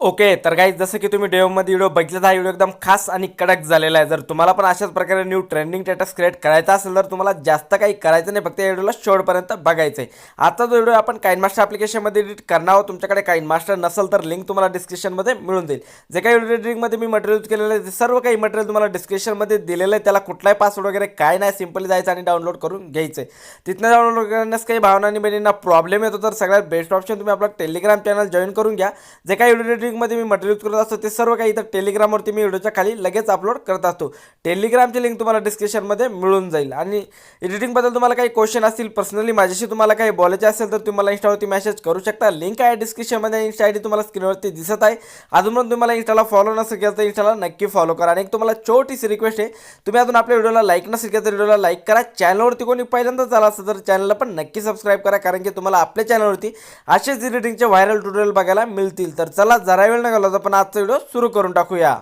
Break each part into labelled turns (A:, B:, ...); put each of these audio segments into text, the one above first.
A: Okay तर काही जसं की तुम्ही डेमोमध्ये व्हिडिओ बघितला हा व्हिडिओ एकदम खास आणि कडक झालेला आहे. जर तुम्हाला पण अशाच प्रकारे न्यू ट्रेंडिंग स्टेटस क्रिएट करायचा असेल तर तुम्हाला जास्त काही करायचं नाही. फक्त या व्हिडिओला शेवटपर्यंत बघायचं आहे आता जो व्हिडिओ आपण काइन मास्टर ॲप्लिकेशनमध्ये एडिट करणार आहोत तुमच्याकडे काइन मास्टर नसेल तर लिंक तुम्हाला डिस्क्रिप्शनमध्ये मिळून जाईल. जे काही व्हिडिओ एडिटिंगमध्ये मी मटेरियल यूज केलेलं आहे ते सर्व काही मटेरियल तुम्हाला डिस्क्रिप्शनमध्ये दिलेलं आहे त्याला कुठलाही पासवर्ड वगैरे काय नाही सिम्पली जायचं आणि डाउनलोड करून घ्यायचं आहे तिथनं डाउनलोड करण्यास काही भावना आणि बहिणींना प्रॉब्लेम येतो तर सगळ्यात बेस्ट ऑप्शन तुम्ही आपला टेलिग्राम चॅनल जॉईन करून घ्या. जे काही व्हिडिओ वीकमध्ये मी मटेरियल यूज करत असतो ते सर्व काही इथं टेलिग्रामवरती मी व्हिडिओच्या खाली लगेच अपलोड करत असतो. टेलिग्रामची लिंक तुम्हाला डिस्क्रिप्शनमध्ये मिळून जाईल. आणि एडिटिंगबद्दल तुम्हाला काही क्वेश्चन असतील पर्सनली माझ्याशी तुम्हाला काही बोलायचे असेल तर तुम्हाला इंस्टावरती मेसेज करू शकता. लिंक आहे डिस्क्रिप्शनमध्ये इन्स्टा आय डी तुम्हाला स्क्रीनवरती दिसत आहे. अजून पण तुम्हाला इंस्टाला फॉलो नसेल केलं तर इंस्टाला नक्की फॉलो करा. आणि एक तुम्हाला छोटीशी रिक्वेस्ट आहे तुम्ही अजून आपल्या व्हिडिओला लाईक नसेल केलं तर व्हिडिओला लाईक करा. चॅनलवरती कोणी पहिल्यांदा आला असेल तर चॅनलला पण नक्की सबस्क्राईब करा कारण की तुम्हाला आपल्या चॅनलवरती असेच एडिटिंगचे व्हायरल ट्युटोरियल बघायला मिळतील. तर चला जरा वेळ न घालवता पण आजचा व्हिडिओ सुरू करून टाकूया.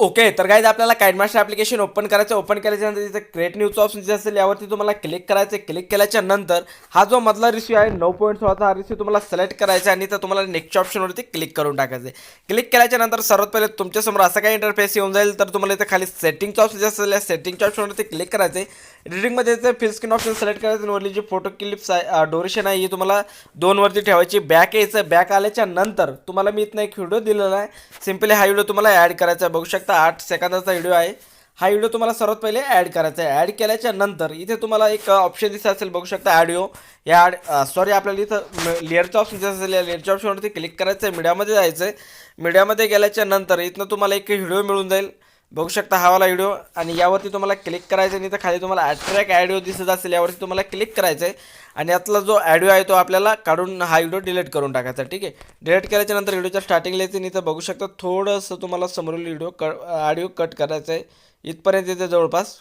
A: ओके तर काय आपल्याला काइडमास्टर ॲप्लिकेशन ओपन करायचं ओपन केल्याच्यानंतर तिथे क्रिएट न्यूजचं ऑप्शन जे असेल यावरती तुम्हाला क्लिक करायचं क्लिक केल्याच्यानंतर हा जो मधला रिस्यू आहे नऊ पॉईंट सोळाचा हा रिस्यू तुम्हाला सिलेक्ट करायचा आहे आणि तर तुम्हाला नेक्स्ट ऑप्शनवरती क्लिक करून टाकायचं आहे. क्लिक केल्याच्यानंतर सर्वात पहिले तुमच्यासमोर असं काही इंटरफेस येऊन जाईल तर तुम्हाला इथे खाली सेटिंगचं ऑप्शन जे असेल या सेटिंगच्या ऑप्शनवरती क्लिक करायचं आहे. एडिटिंगमध्ये ते फिल स्क्रीन ऑप्शन सिलेक्ट करायचं आणि वरली जी फोटो क्लिप्स आहे डोरेशन आहे ही तुम्हाला दोनवरती ठेवायची. बॅक यायचं बॅक आल्याच्यानंतर तुम्हाला मी इथनं एक व्हिडिओ दिलेला आहे. सिम्पली हा व्हिडिओ तुम्हाला ॲड करायचा आहे. बघू शकता आठ सेकंदाचा व्हिडिओ आहे. हा व्हिडिओ तुम्हाला सर्वात पहिले ॲड करायचा आहे. ॲड केल्याच्यानंतर इथे तुम्हाला एक ऑप्शन दिसत असेल बघू शकता ॲडिओ या ॲड सॉरी आपल्याला इथं लेअरचं ऑप्शन दिसत असेल. या लेअरच्या ऑप्शनवरती क्लिक करायचं आहे मीडियामध्ये जायचं आहे मीडियामध्ये गेल्याच्यानंतर इथनं तुम्हाला एक व्हिडिओ मिळून जाईल. बघू शकता हा वाला व्हिडिओ आणि यावरती तुम्हाला क्लिक करायचं आणि तर खाली तुम्हाला ॲट्रॅक ॲडिओ दिसत असेल यावरती तुम्हाला क्लिक करायचं आहे आणि यातला जो ॲडिओ आहे तो आपल्याला काढून हा व्हिडिओ डिलीट करून टाकायचा ठीक आहे? डिलीट केल्याच्यानंतर व्हिडिओच्या स्टार्टिंगला येते नाही तर बघू शकता थोडंसं तुम्हाला समोरील व्हिडिओ क ऑडिओ कट करायचं आहे इथपर्यंत येते जवळपास.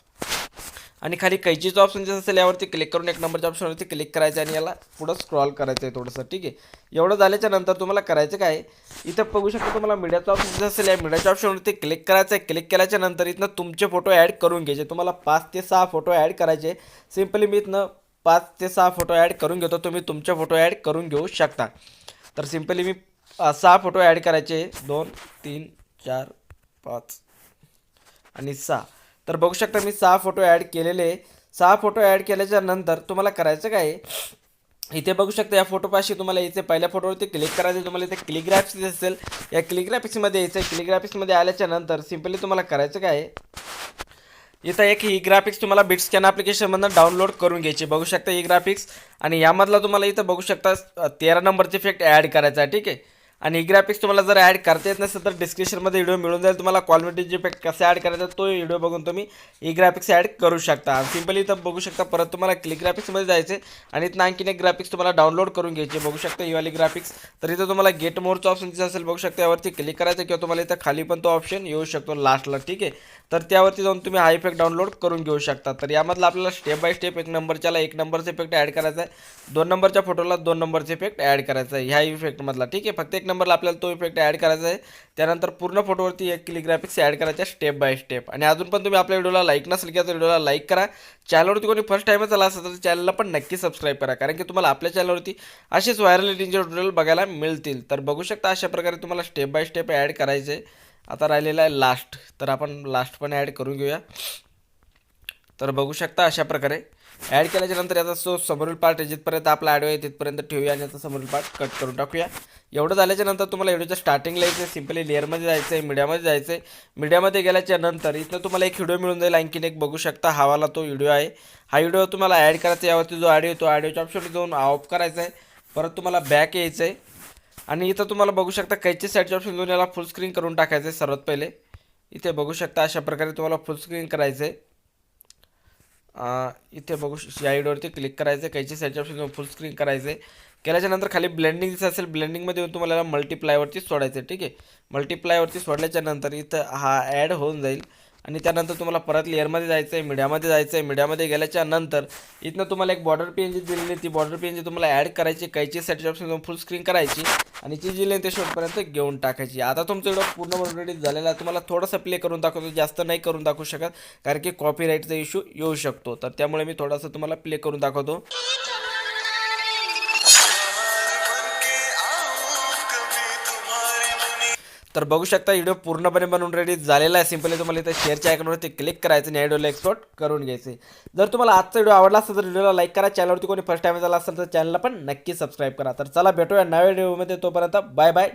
A: आणि खाली कैचीचं ऑप्शन जे असेल यावरती क्लिक करून एक नंबरच्या ऑप्शनवरती क्लिक करायचं आणि याला पुढं स्क्रॉल करायचं आहे थोडंसं. ठीक आहे? एवढं झाल्याच्यानंतर तुम्हाला करायचं काय? इथं बघू शकता तुम्हाला मीडियाचा ऑप्शन जे असेल या मीडियाच्या ऑप्शनवरती क्लिक करायचं आहे. क्लिक केल्याच्यानंतर इथनं तुमचे फोटो ॲड करून घ्यायचे. तुम्हाला पाच ते सहा फोटो ॲड करायचे. सिम्पली मी इथनं पाच ते सहा फोटो ॲड करून घेतो. तुम्ही तुमचे फोटो ॲड करून घेऊ शकता. तर सिम्पली मी सहा फोटो ॲड करायचे. दोन तीन चार पाच आणि सहा. तर बघू शकता मी सहा फोटो ॲड केलेले आहे. सहा फोटो ॲड केल्याच्यानंतर तुम्हाला करायचं काय आहे? इथे बघू शकता या फोटोपाशी तुम्हाला इथे पहिल्या फोटोवरती क्लिक करायचं तुम्हाला इथे क्लिग्राफिक्स असेल. या क्लिग्राफिक्समध्ये यायचं आहे क्लिग्राफिक्समध्ये आल्याच्यानंतर सिम्पली तुम्हाला करायचं काय इथं एक ही ग्राफिक्स तुम्हाला बिट स्कॅन ॲप्लिकेशनमधून डाउनलोड करून घ्यायची बघू शकता ही ग्राफिक्स आणि यामधला तुम्हाला इथं बघू शकता तेरा नंबरचे इफेक्ट ॲड करायचा आहे. ठीक आहे? आणि ग्राफिक्स तुम्हाला जर ॲड करता येत नसेल तर डिस्क्रिप्शनमध्ये व्हिडिओ मिळून जाईल. तुम्हाला क्वालिटीचे इफेक्ट कसे ॲड करायचा तो व्हिडिओ बघून तुम्ही ई ग्राफिक्स ॲड करू शकता. सिम्पली इथं बघू शकता परत तुम्हाला क्लिक ग्राफिक्समध्ये जायचे आणि इथं आणखीन एक ग्राफिक्स तुम्हाला डाउनलोड करून घ्यायचे बघू शकता ही वाली ग्राफिक्स तर इथं तुम्हाला गेट मोरचं ऑप्शन जे असेल बघू शकता यावरती क्लिक करायचं किंवा तुम्हाला इथं खाली पण तो ऑप्शन येऊ शकतो लास्टला ठीक आहे? तर त्यावरती जाऊन तुम्ही हा इफेक्ट डाउनलोड करून घेऊ शकता. तर यामधला आपल्याला स्टेप बाय स्टेप एक नंबरच्याला एक नंबरचा इफेक्ट ॲड करायचा आहे दोन नंबरच्या फोटोला दोन नंबरचे इफेक्ट ॲड करायचा आहे ह्या इफेक्टमधला ठीक आहे? फक्त एक नंबरला आपल्याला तो इफेक्ट ॲड करायचा आहे. त्यानंतर पूर्ण फोटोवरती एक क्लिक ग्राफिक्स ॲड करायचे स्टेप बाय स्टेप आणि अजून पण तुम्ही आपल्या व्हिडिओला लाईक नसेल किंवा तर व्हिडिओला लाईक करा. चॅनलवरती कोणी फर्स्ट टाईमच आला असेल तर चॅनलला पण नक्की सबस्क्राईब करा. कारण की तुम्हाला आपल्या चॅनलवरती असेच व्हायरल एडिटिंगचे ट्युटोरियल बघायला मिळतील. तर बघू शकता अशा प्रकारे तुम्हाला स्टेप बाय स्टेप ॲड करायचे आता राहिलेला आहे लास्ट तर आपण लास्ट पण ॲड करून घेऊया. तर बघू शकता अशा प्रकारे. ॲड केल्याच्यानंतर याचा सो समोरील पार्ट आहे जिथपर्यंत आपला ॲड आहे तिथपर्यंत ठेवूया आणि याचा समोरील पार्ट कट करून टाकूया. एवढं झाल्याच्यानंतर तुम्हाला व्हिडिओच्या स्टार्टिंगला यायचं सिम्पली लेअरमध्ये जायचं आहे मीडियामध्ये जायचं आहे मीडियामध्ये गेल्याच्यानंतर इथं तुम्हाला एक व्हिडिओ मिळून जाईल. आणखीन एक बघू शकता हावाला तो व्हिडिओ आहे. हा व्हिडिओ तुम्हाला ॲड करायचा यावरती जो ऑडिओ तो ऑडिओच्या ऑप्शन जाऊन ऑफ करायचा आहे परत तुम्हाला बॅक यायचं आहे आणि इथं तुम्हाला बघू शकता कैचे साईडचे ऑप्शन देऊन याला फुल स्क्रीन करून टाकायचं आहे सर्वात पहिले. इथे बघू शकता अशा प्रकारे तुम्हाला फुल स्क्रीन करायचं आहे इथे बघू या व्हिडिओवरती क्लिक करायचं आहे काहीची साईडच्या ऑप्शन फुल स्क्रीन करायचं आहे केल्याच्यानंतर खाली ब्लेंडिंग दिसत असेल ब्लेंडिंगमध्ये येऊन तुम्हाला मल्टिप्लायवरती सोडायचं आहे ठीक आहे? मल्टिप्लायवरती सोडल्याच्या नंतर इथं हा ॲड होऊन जाईल. आणि त्यानंतर तुम्हाला परत लेअरमध्ये जायचं आहे मीडियामध्ये जायचं आहे मीडियामध्ये गेल्याच्यानंतर इथनं तुम्हाला एक बॉर्डर पेन जी दिलेली ती बॉर्डर पेन जी तुम्हाला ॲड करायची कैची साईडची ऑप्शन फुल स्क्रीन करायची आणि ती जी लेन ते शेवटपर्यंत घेऊन टाकायची. आता तुमचं व्हिडिओ पूर्ण ऑलरेडी झालेला आहे तुम्हाला थोडंसं प्ले करून दाखवतो जास्त नाही करून दाखवू शकत कारण की कॉपीराईटचा इश्यू येऊ शकतो. तर त्यामुळे मी थोडासा तुम्हाला प्ले करून दाखवतो. तर बघू शकता व्हिडिओ पूर्णपणे बनवून रेडी झालेला आहे. सिम्पली तुम्हाला इथं शेअरच्या आयकॉनवरती क्लिक करायचं आणि व्हिडिओला एक्सपोर्ट करून घ्यायचे जर तुम्हाला आजचा व्हिडिओ आवडला असेल तर व्हिडिओला लाईक करा. चॅनलवरती कोणी फर्स्ट टाइम झाला असेल तर चॅनलला पण नक्की सबस्क्राईब करा. तर चला भेटूया नव्या व्हिडिओमध्ये तोपर्यंत बाय बाय